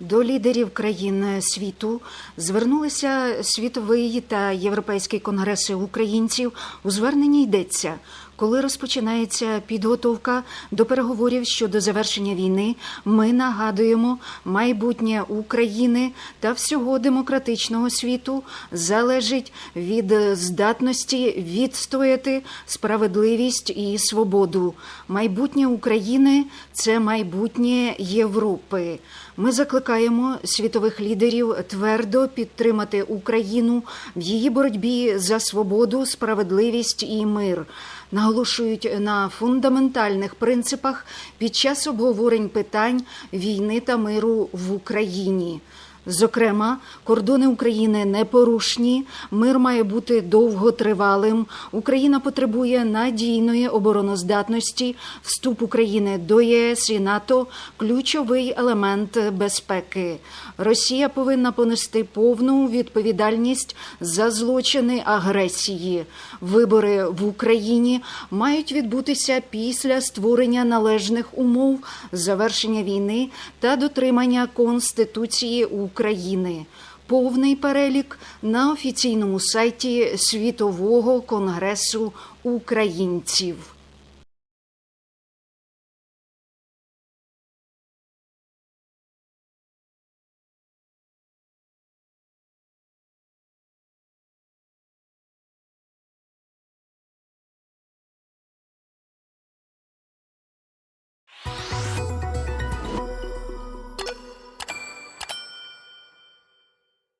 До лідерів країн світу звернулися світовий та європейський конгреси українців. У зверненні йдеться, коли розпочинається підготовка до переговорів щодо завершення війни. Ми нагадуємо, майбутнє України та всього демократичного світу залежить від здатності відстояти справедливість і свободу. Майбутнє України це майбутнє Європи. Ми закликаємо світових лідерів твердо підтримати Україну в її боротьбі за свободу, справедливість і мир. Наголошують на фундаментальних принципах під час обговорень питань війни та миру в Україні. Зокрема, кордони України непорушні, мир має бути довготривалим. Україна потребує надійної обороноздатності. Вступ України до ЄС і НАТО ключовий елемент безпеки. Росія повинна понести повну відповідальність за злочини агресії. Вибори в Україні мають відбутися після створення належних умов, завершення війни та дотримання Конституції України. Повний перелік на офіційному сайті Світового конгресу українців.